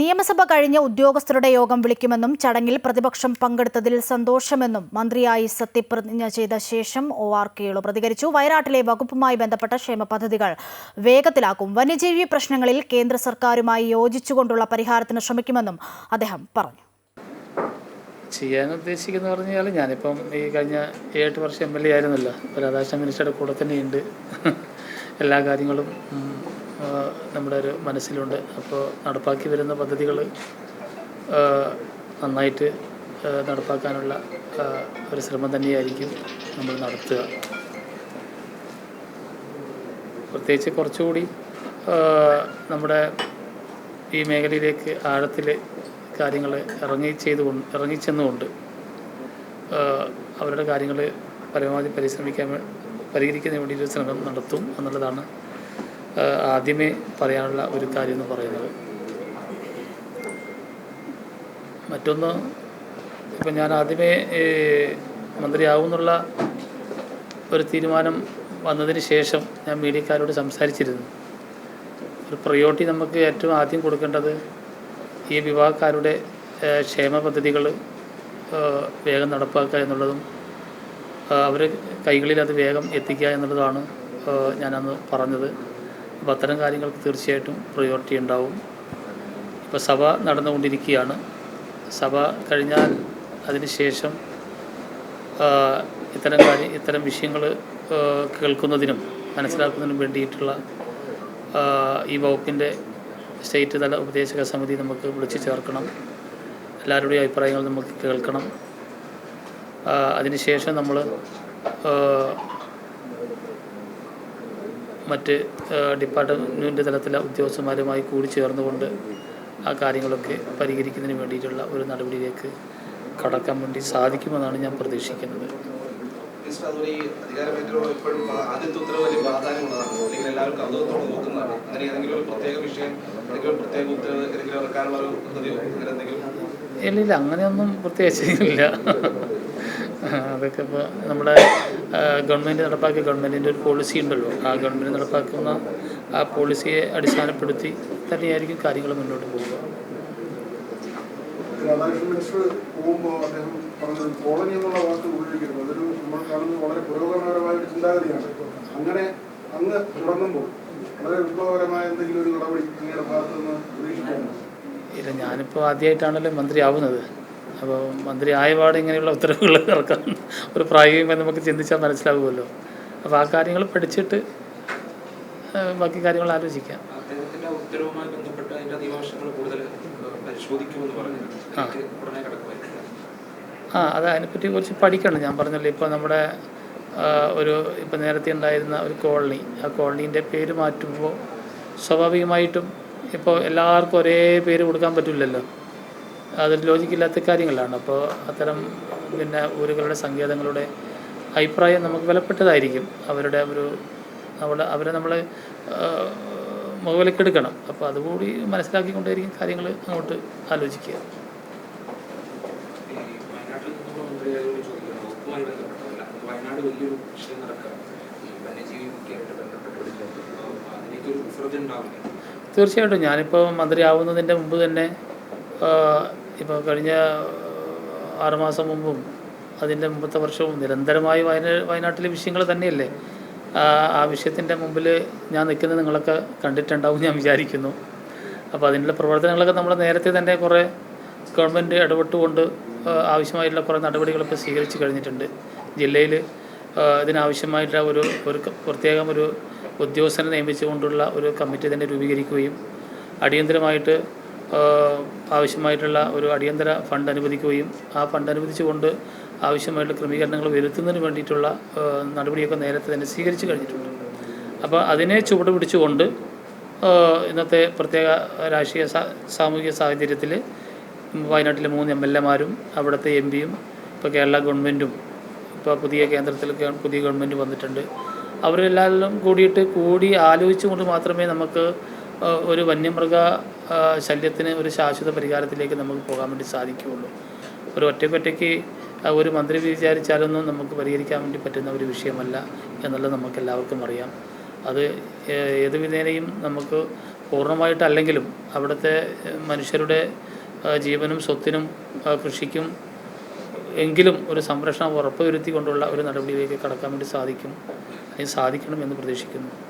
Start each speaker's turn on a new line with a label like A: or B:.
A: നിയമസഭ കഴിഞ്ഞ ഉദ്യോഗസ്ഥരുടെ യോഗം വിളിക്കുമെന്നും ചടങ്ങിൽ പ്രതിപക്ഷം പങ്കെടുത്തതിൽ സന്തോഷമെന്നും മന്ത്രിയായി സത്യപ്രതിജ്ഞ ചെയ്ത ശേഷം ഒ ആർ കേളു പ്രതികരിച്ചു. വയനാട്ടിലെ വകുപ്പുമായി ബന്ധപ്പെട്ട ക്ഷേമ പദ്ധതികൾ വേഗത്തിലാക്കും. വന്യജീവി പ്രശ്നങ്ങളിൽ കേന്ദ്ര സർക്കാരുമായി യോജിച്ചുകൊണ്ടുള്ള പരിഹാരത്തിന് ശ്രമിക്കുമെന്നും അദ്ദേഹം പറഞ്ഞു.
B: ചെയ്യാൻ ഉദ്ദേശിക്കുന്ന പറഞ്ഞാൽ ഞാനിപ്പം ഈ കഴിഞ്ഞ ഏഴ് വർഷം എം എൽ എ ആയിരുന്നല്ലോ. രാധാകൃഷ്ണൻ മിനിസ്റ്ററുടെ കൂടെ തന്നെയുണ്ട്. എല്ലാ കാര്യങ്ങളും നമ്മുടെ ഒരു മനസ്സിലുണ്ട്. അപ്പോൾ നടപ്പാക്കി വരുന്ന പദ്ധതികൾ നന്നായിട്ട് നടപ്പാക്കാനുള്ള ഒരു ശ്രമം തന്നെയായിരിക്കും നമ്മൾ നടത്തുക. പ്രത്യേകിച്ച് കുറച്ചുകൂടി നമ്മുടെ ഈ മേഖലയിലേക്ക് ആഴത്തിൽ കാര്യങ്ങൾ ഇറങ്ങി ചെയ്തു കൊണ്ട് ഇറങ്ങിച്ചെന്നുകൊണ്ട് അവരുടെ കാര്യങ്ങൾ പരമാവധി പരിശ്രമിക്കാൻ പരിഹരിക്കുന്നതിന് വേണ്ടി ഒരു ശ്രമം നടത്തും എന്നുള്ളതാണ് ആദ്യമേ പറയാനുള്ള ഒരു കാര്യം എന്ന് പറയുന്നത്. മറ്റൊന്ന് ഇപ്പം ഞാൻ ആദ്യമേ മന്ത്രിയാവുമെന്നുള്ള ഒരു തീരുമാനം വന്നതിന് ശേഷം ഞാൻ മീഡിയക്കാരോട് സംസാരിച്ചിരുന്നു. ഒരു പ്രയോറിറ്റി നമുക്ക് ഏറ്റവും ആദ്യം കൊടുക്കേണ്ടത് ഈ വിവാഹക്കാരുടെ ക്ഷേമ പദ്ധതികൾ വേഗം നടപ്പാക്കുക എന്നുള്ളതും അവർ കൈകളിൽ അത് വേഗം എത്തിക്കുക എന്നുള്ളതാണ് ഞാനന്ന് പറഞ്ഞത്. അപ്പോൾ അത്തരം കാര്യങ്ങൾക്ക് തീർച്ചയായിട്ടും പ്രയോറിറ്റി ഉണ്ടാവും. ഇപ്പോൾ സഭ നടന്നുകൊണ്ടിരിക്കുകയാണ്. സഭ കഴിഞ്ഞാൽ അതിന് ശേഷം ഇത്തരം കാര്യം ഇത്തരം വിഷയങ്ങൾ കേൾക്കുന്നതിനും മനസ്സിലാക്കുന്നതിനും വേണ്ടിയിട്ടുള്ള ഈ വകുപ്പിന്റെ സ്റ്റേറ്റ് തല ഉപദേശക സമിതി നമുക്ക് വിളിച്ചു ചേർക്കണം. എല്ലാവരുടെയും അഭിപ്രായങ്ങൾ നമുക്ക് കേൾക്കണം. അതിനുശേഷം നമ്മൾ മറ്റ് ഡിപ്പാർട്ട്മെന്റ് തലത്തിലെ ഉദ്യോഗസ്ഥന്മാരുമായി കൂടി ചേർന്നുകൊണ്ട് ആ കാര്യങ്ങളൊക്കെ പരിഹരിക്കുന്നതിന് വേണ്ടിയിട്ടുള്ള ഒരു നടപടിയിലേക്ക് കടക്കാൻ വേണ്ടി സാധിക്കുമെന്നാണ് ഞാൻ പ്രതീക്ഷിക്കുന്നത്. ഇല്ലില്ല അങ്ങനെയൊന്നും പ്രത്യേകിച്ച് ഇല്ല. അതൊക്കെ ഇപ്പോൾ നമ്മുടെ ഗവൺമെന്റ് നടപ്പാക്കിയ ഗവൺമെന്റിന്റെ ഒരു പോളിസി ഉണ്ടല്ലോ. ആ ഗവൺമെന്റ് നടപ്പാക്കുന്ന ആ പോളിസിയെ അടിസ്ഥാനപ്പെടുത്തി തന്നെയായിരിക്കും കാര്യങ്ങൾ മുന്നോട്ട് പോകുക.
C: കോളനി എന്നുള്ള വാക്ക് ഉപയോഗിക്കരുത്. അതൊരു നമ്മൾ കാണുന്നത് വളരെ പുരോഗമനപരമായ ഒരു ചിന്താഗതിയാണ്. അങ്ങനെ അങ്ങ് തുടങ്ങുമ്പോൾ വളരെ വിപ്ലവകരമായ എന്തെങ്കിലും ഒരു നടപടി അങ്ങയുടെ
B: ഇല്ല ഞാനിപ്പോൾ ആദ്യമായിട്ടാണല്ലോ മന്ത്രി ആവുന്നത് അപ്പോൾ മന്ത്രി ആയപാട് ഇങ്ങനെയുള്ള ഉത്തരവുകൾ ഇറക്കാൻ ഒരു പ്രായോഗികമായി നമുക്ക് ചിന്തിച്ചാൽ മനസ്സിലാകുമല്ലോ അപ്പോൾ ആ കാര്യങ്ങൾ പഠിച്ചിട്ട് ബാക്കി കാര്യങ്ങൾ ആലോചിക്കാം. ആ. അത് അതിനെപ്പറ്റി കുറച്ച് പഠിക്കണം. ഞാൻ പറഞ്ഞല്ലോ ഇപ്പോൾ നമ്മുടെ ഒരു ഇപ്പോൾ നേരത്തെ ഉണ്ടായിരുന്ന ഒരു കോളനി. ആ കോളനീന്റെ പേര് മാറ്റുമ്പോൾ സ്വാഭാവികമായിട്ടും ഇപ്പോൾ എല്ലാവർക്കും ഒരേ പേര് കൊടുക്കാൻ പറ്റില്ലല്ലോ. അതൊരു ലോജിക്കില്ലാത്ത കാര്യങ്ങളാണ്. അപ്പോൾ അത്തരം പിന്നെ ഊരുകളുടെ സങ്കേതങ്ങളുടെ അഭിപ്രായം നമുക്ക് വിലപ്പെട്ടതായിരിക്കും. അവരുടെ ഒരു നമ്മുടെ അവരെ നമ്മൾ മുകളിലേക്കെടുക്കണം അപ്പോൾ അതുകൂടി മനസ്സിലാക്കിക്കൊണ്ടായിരിക്കും കാര്യങ്ങൾ അങ്ങോട്ട് ആലോചിക്കുക. തീർച്ചയായിട്ടും ഞാനിപ്പോൾ മന്ത്രിയാവുന്നതിന്റെ മുമ്പ് തന്നെ ഇപ്പോൾ കഴിഞ്ഞ ആറുമാസം മുമ്പും അതിന്റെ മുമ്പത്തെ വർഷവും നിരന്തരമായി വയനാ വയനാട്ടിലെ വിഷയങ്ങൾ തന്നെയല്ലേ? ആ, വിഷയത്തിന്റെ മുമ്പിൽ ഞാൻ നിൽക്കുന്നത് നിങ്ങളൊക്കെ കണ്ടിട്ടുണ്ടാവും ഞാൻ വിചാരിക്കുന്നു. അപ്പോൾ അതിനുള്ള പ്രവർത്തനങ്ങളൊക്കെ നമ്മൾ നേരത്തെ തന്നെ കുറേ ഗവൺമെന്റ് ഇടപെട്ടുകൊണ്ട് ആവശ്യമായിട്ടുള്ള കുറേ നടപടികളൊക്കെ സ്വീകരിച്ച് കഴിഞ്ഞിട്ടുണ്ട്. ജില്ലയിൽ ഇതിനാവശ്യമായിട്ടുള്ള ഒരു ഒരു പ്രത്യേകം ഒരു ഉദ്യോഗസ്ഥനെ നിയമിച്ചുകൊണ്ടുള്ള ഒരു കമ്മിറ്റി തന്നെ രൂപീകരിക്കുകയും അടിയന്തരമായിട്ട് ആവശ്യമായിട്ടുള്ള ഒരു അടിയന്തര ഫണ്ട് അനുവദിക്കുകയും ആ ഫണ്ട് അനുവദിച്ചുകൊണ്ട് ആവശ്യമായിട്ടുള്ള ക്രമീകരണങ്ങൾ വരുത്തുന്നതിന് വേണ്ടിയിട്ടുള്ള നടപടിയൊക്കെ നേരത്തെ തന്നെ സ്വീകരിച്ചു കഴിഞ്ഞിട്ടുണ്ട്. അപ്പോൾ അതിനെ ചുവട് പിടിച്ചുകൊണ്ട് ഇന്നത്തെ പ്രത്യേക രാഷ്ട്രീയ സാമൂഹിക സാഹചര്യത്തിൽ വയനാട്ടിലെ മൂന്ന് എം എൽ എമാരും അവിടുത്തെ എം പിയും ഇപ്പോൾ കേരള ഗവൺമെന്റും ഇപ്പോൾ പുതിയ കേന്ദ്രത്തിൽ പുതിയ ഗവൺമെന്റ് വന്നിട്ടുണ്ട്. അവരെല്ലാവരും കൂടിയിട്ട് കൂടി ആലോചിച്ചുകൊണ്ട് മാത്രമേ നമുക്ക് ഒരു വന്യമൃഗ ശല്യത്തിന് ഒരു ശാശ്വത പരിഹാരത്തിലേക്ക് നമുക്ക് പോകാൻ വേണ്ടി സാധിക്കുകയുള്ളൂ. ഒരു ഒറ്റയ്ക്കൊറ്റയ്ക്ക് ഒരു മന്ത്രി വിചാരിച്ചാലൊന്നും നമുക്ക് പരിഹരിക്കാൻ വേണ്ടി പറ്റുന്ന ഒരു വിഷയമല്ല എന്നുള്ളത് നമുക്ക് എല്ലാവർക്കും അറിയാം. അത് ഏത് വിധേനയും നമുക്ക് പൂർണമായിട്ടല്ലെങ്കിലും അവിടുത്തെ മനുഷ്യരുടെ ജീവനും സ്വത്തിനും കൃഷിക്കും എങ്കിലും ഒരു സംരക്ഷണം ഉറപ്പുവരുത്തിക്കൊണ്ടുള്ള ഒരു നടപടിയിലേക്ക് കടക്കാൻ വേണ്ടി സാധിക്കും. അല്ലെങ്കിൽ സാധിക്കണം എന്ന് പ്രതീക്ഷിക്കുന്നു.